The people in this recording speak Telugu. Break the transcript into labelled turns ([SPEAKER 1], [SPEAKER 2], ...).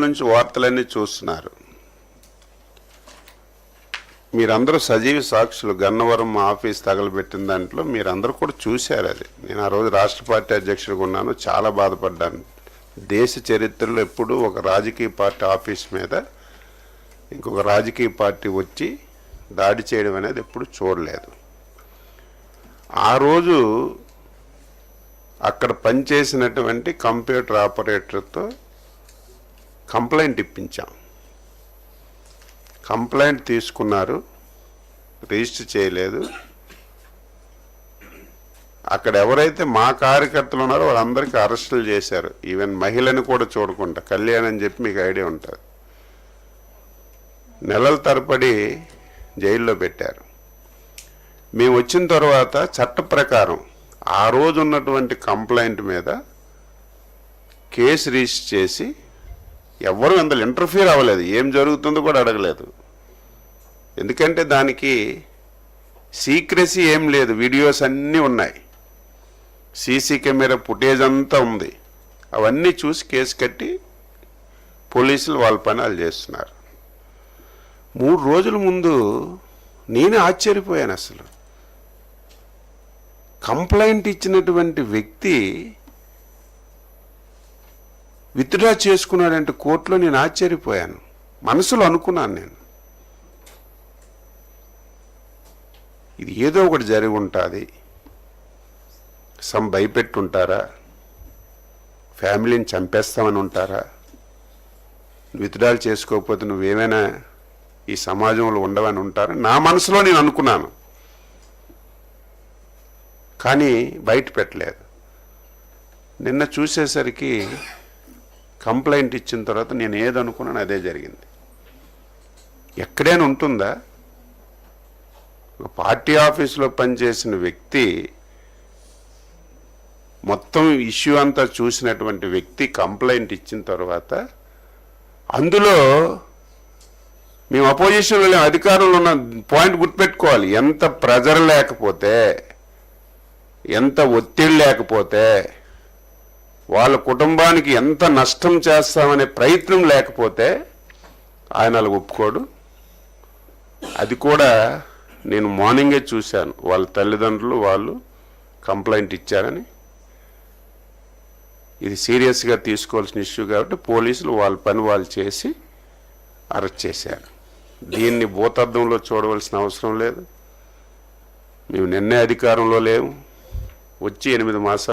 [SPEAKER 1] నుంచి వార్తలన్నీ చూస్తున్నారు. మీరందరూ సజీవ సాక్షులు. గన్నవరం మా ఆఫీస్ తగలబెట్టిన దాంట్లో మీరందరూ కూడా చూశారు అది. నేను ఆ రోజు రాష్ట్ర పార్టీ అధ్యక్షుడిగా ఉన్నాను. చాలా బాధపడ్డాను. దేశ చరిత్రలో ఎప్పుడూ ఒక రాజకీయ పార్టీ ఆఫీస్ మీద ఇంకొక రాజకీయ పార్టీ వచ్చి దాడి చేయడం అనేది ఎప్పుడు చూడలేదు. ఆ రోజు అక్కడ పనిచేసినటువంటి కంప్యూటర్ ఆపరేటర్తో కంప్లైంట్ ఇప్పించాం. కంప్లైంట్ తీసుకున్నారు. రిజిస్టర్ చేయలేదు. అక్కడ ఎవరైతే మా కార్యకర్తలు ఉన్నారో వాళ్ళందరికీ అరెస్టులు చేశారు. ఈవెన్ మహిళని కూడా చూడకుండా. కళ్యాణ్ అని చెప్పి మీకు ఐడియా ఉంటుంది. నెలల తరబడి జైల్లో పెట్టారు. మేము వచ్చిన తర్వాత చట్ట ప్రకారం ఆ రోజు ఉన్నటువంటి కంప్లైంట్ మీద కేసు రిజిస్టర్ చేసి ఎవ్వరూ అందులో ఇంటర్ఫియర్ అవ్వలేదు. ఏం జరుగుతుందో కూడా అడగలేదు. ఎందుకంటే దానికి సీక్రెసీ ఏం లేదు. వీడియోస్ అన్నీ ఉన్నాయి. సీసీ కెమెరా ఫుటేజ్ అంతా ఉంది. అవన్నీ చూసి కేసు కట్టి పోలీసులు వాళ్ళ పని వాళ్ళు చేస్తున్నారు. మూడు రోజుల ముందు నేనే ఆశ్చర్యపోయాను అసలు. కంప్లైంట్ ఇచ్చినటువంటి వ్యక్తి విత్డ్రా చేసుకున్నాడంటే కోర్టులో నేను ఆశ్చర్యపోయాను. మనసులో అనుకున్నాను నేను. ఇది ఏదో ఒకటి జరిగి ఉంటుంది. సమ్ భయపెట్టుంటారా? ఫ్యామిలీని చంపేస్తామని ఉంటారా? విత్డ్రాల్ చేసుకోకపోతే నువ్వేమైనా ఈ సమాజంలో ఉండవని ఉంటారా? నా మనసులో నేను అనుకున్నాను. కానీ బయట పెట్టలేదు. నిన్న చూసేసరికి కంప్లైంట్ ఇచ్చిన తర్వాత నేను ఏదనుకున్నాను అదే జరిగింది. ఎక్కడైనా ఉంటుందా? ఒక పార్టీ ఆఫీసులో పనిచేసిన వ్యక్తి మొత్తం ఇష్యూ అంతా చూసినటువంటి వ్యక్తి కంప్లైంట్ ఇచ్చిన తర్వాత అందులో మేము అపోజిషన్లో లేము అధికారంలో ఉన్న పాయింట్ గుర్తుపెట్టుకోవాలి. ఎంత ప్రెజర్ లేకపోతే ఎంత ఒత్తిడి లేకపోతే వాళ్ళ కుటుంబానికి ఎంత నష్టం చేస్తామనే ప్రయత్నం లేకపోతే ఆయన అలా ఒప్పుకోడు. అది కూడా నేను మార్నింగే చూశాను. వాళ్ళ తల్లిదండ్రులు వాళ్ళు కంప్లైంట్ ఇచ్చారని. ఇది సీరియస్గా తీసుకోవాల్సిన ఇష్యూ కాబట్టి పోలీసులు వాళ్ళ పని వాళ్ళు చేసి అరెస్ట్ చేశారు. దీన్ని భూతార్థంలో చూడవలసిన అవసరం లేదు. మేము నిన్నే అధికారంలో లేము. వచ్చి ఎనిమిది మాసాలు